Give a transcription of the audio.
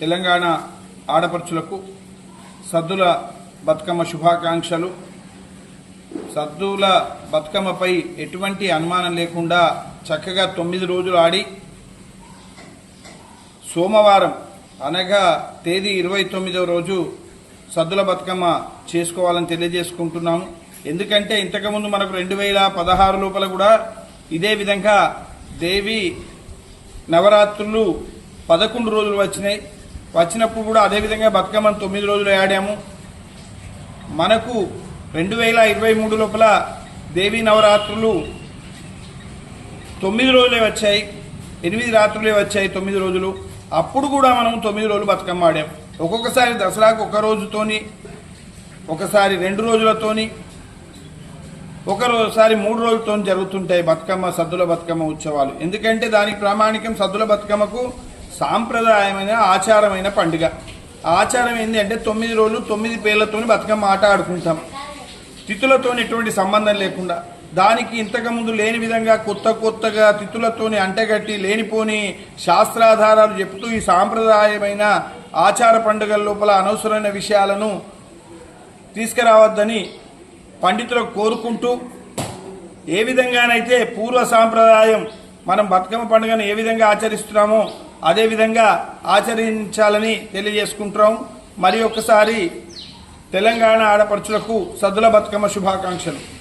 తెలంగాణ ఆడపడుచులకు సద్దుల బతుకమ్మ శుభాకాంక్షలు. సద్దుల బతుకమ్మపై ఎటువంటి అనుమానం లేకుండా చక్కగా తొమ్మిది రోజులు ఆడి సోమవారం అనగా తేదీ ఇరవై తొమ్మిదవ రోజు సద్దుల బతుకమ్మ చేసుకోవాలని తెలియజేసుకుంటున్నాము. ఎందుకంటే ఇంతకుముందు మనకు రెండు వేల పదహారు లోపల కూడా ఇదే విధంగా దేవి నవరాత్రులు పదకొండు రోజులు వచ్చినాయి. వచ్చినప్పుడు కూడా అదేవిధంగా బతుకమ్మను తొమ్మిది రోజులు ఆడాము. మనకు రెండు వేల ఇరవై మూడు లోపల దేవీ నవరాత్రులు తొమ్మిది రోజులే వచ్చాయి. ఎనిమిది రాత్రులే వచ్చాయి తొమ్మిది రోజులు. అప్పుడు కూడా మనం తొమ్మిది రోజులు బతుకమ్మ ఆడాం. ఒక్కొక్కసారి దసరాకు ఒక రోజుతోని ఒకసారి రెండు రోజులతోని ఒకరోసారి మూడు రోజులతో జరుగుతుంటాయి బతుకమ్మ సద్దుల బతుకమ్మ ఉత్సవాలు. ఎందుకంటే దానికి ప్రామాణికం సద్దుల బతుకమ్మకు సాంప్రదాయమైన ఆచారమైన పండుగ. ఆచారం ఏంటి అంటే తొమ్మిది రోజులు తొమ్మిది పేర్లతోని బతుకమ్మ ఆట ఆడుకుంటాం. తిథులతో ఎటువంటి సంబంధం లేకుండా. దానికి ఇంతకుముందు లేని విధంగా కొత్త కొత్తగా తిథులతోని అంటగట్టి లేనిపోని శాస్త్రాధారాలు చెప్తూ ఈ సాంప్రదాయమైన ఆచార పండుగల లోపల అనవసరమైన విషయాలను తీసుకురావద్దని పండితులకు కోరుకుంటూ ఏ విధంగానైతే పూర్వ సాంప్రదాయం మనం బతుకమ్మ పండుగను ఏ విధంగా ఆచరిస్తున్నామో అదేవిధంగా ఆచరించాలని తెలియజేసుకుంటున్నాం. మరి ఒక్కసారి తెలంగాణ ఆడపడుచులకు సద్దుల బతుకమ్మ శుభాకాంక్షలు.